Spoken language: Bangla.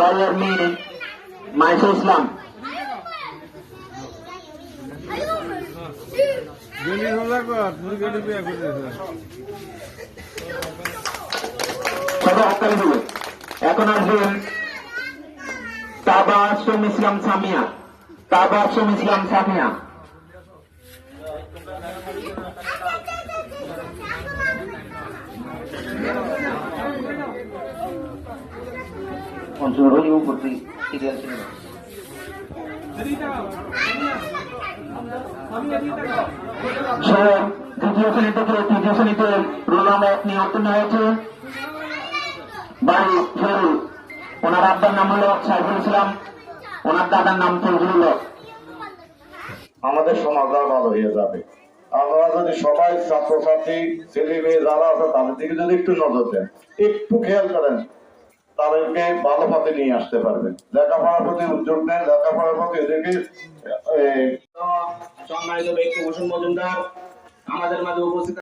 দলের মেয়ে মাইসা ইসলাম এখন আসবেন তাবাসুম ইসলাম সামিয়া। তাবাসুম ইসলাম সামিয়া। অঞ্চলের উপরে সিরিয়াল ছিল দ্বিতীয় শ্রেণীতে আমাদের ভালো হয়ে যাবে। আমরা যদি সবাই ছাত্রছাত্রী ছেলে মেয়ে যারা আছে, তাদের দিকে যদি একটু নজর দেন, একটু খেয়াল করেন তাদেরকে ভালো পথে নিয়ে আসতে পারবে। লেখাপড়ার প্রতি উদ্যোগ নেন, লেখাপড়ার প্রতি এদেরকে সম্মানিত ব্যক্তি মজুমদার। আমাদের মাঝে উপস্থিত